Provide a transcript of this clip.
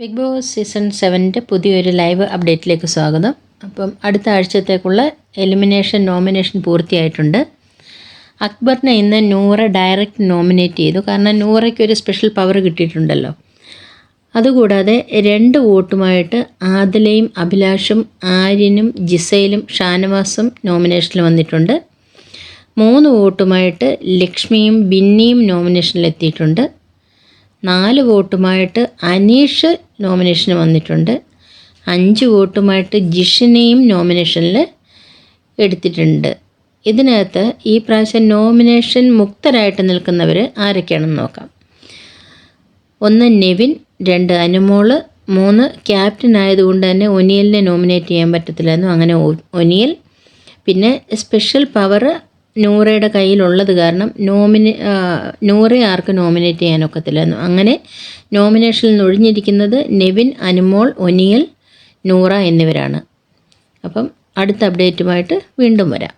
Big boss season സെവന്റെ പുതിയൊരു live അപ്ഡേറ്റിലേക്ക് സ്വാഗതം. അപ്പം അടുത്ത ആഴ്ചത്തേക്കുള്ള എലിമിനേഷൻ നോമിനേഷൻ പൂർത്തിയായിട്ടുണ്ട്. അക്ബറിനെ ഇന്ന് നൂറ ഡയറക്റ്റ് നോമിനേറ്റ് ചെയ്തു. കാരണം നൂറയ്ക്ക് ഒരു സ്പെഷ്യൽ പവർ കിട്ടിയിട്ടുണ്ടല്ലോ. അതുകൂടാതെ രണ്ട് വോട്ടുമായിട്ട് ആദിലയും അഭിലാഷും ആര്യനും ജിസയിലും ഷാനവാസും നോമിനേഷനിൽ വന്നിട്ടുണ്ട്. മൂന്ന് വോട്ടുമായിട്ട് ലക്ഷ്മിയും ബിന്നിയും നോമിനേഷനിലെത്തിയിട്ടുണ്ട് നാല് വോട്ടുമായിട്ട് അനീഷ് നോമിനേഷന് വന്നിട്ടുണ്ട്. അഞ്ച് വോട്ടുമായിട്ട് ജിഷിനെയും നോമിനേഷനിൽ എടുത്തിട്ടുണ്ട്. ഇതിനകത്ത് ഈ പ്രാവശ്യം നോമിനേഷൻ മുക്തരായിട്ട് നിൽക്കുന്നവർ ആരൊക്കെയാണെന്ന് നോക്കാം. ഒന്ന് നെവിൻ രണ്ട് അനുമോൾ മൂന്ന് ക്യാപ്റ്റൻ ആയതുകൊണ്ട് തന്നെ ഒനിയലിനെ നോമിനേറ്റ് ചെയ്യാൻ പറ്റത്തില്ലായിരുന്നു. അങ്ങനെ ഒനിയൽ പിന്നെ സ്പെഷ്യൽ പവർ നൂറയുടെ കയ്യിലുള്ളത് കാരണം നോമിനേ നൂറെ ആർക്ക് നോമിനേറ്റ് ചെയ്യാനൊക്കത്തില്ലായിരുന്നു അങ്ങനെ നോമിനേഷനിൽ ഒഴിഞ്ഞിരിക്കുന്നത് നെവിൻ അനുമോൾ ഒനിയൽ നൂറ എന്നിവരാണ്. അപ്പം അടുത്ത അപ്ഡേറ്റുമായിട്ട് വീണ്ടും വരാം.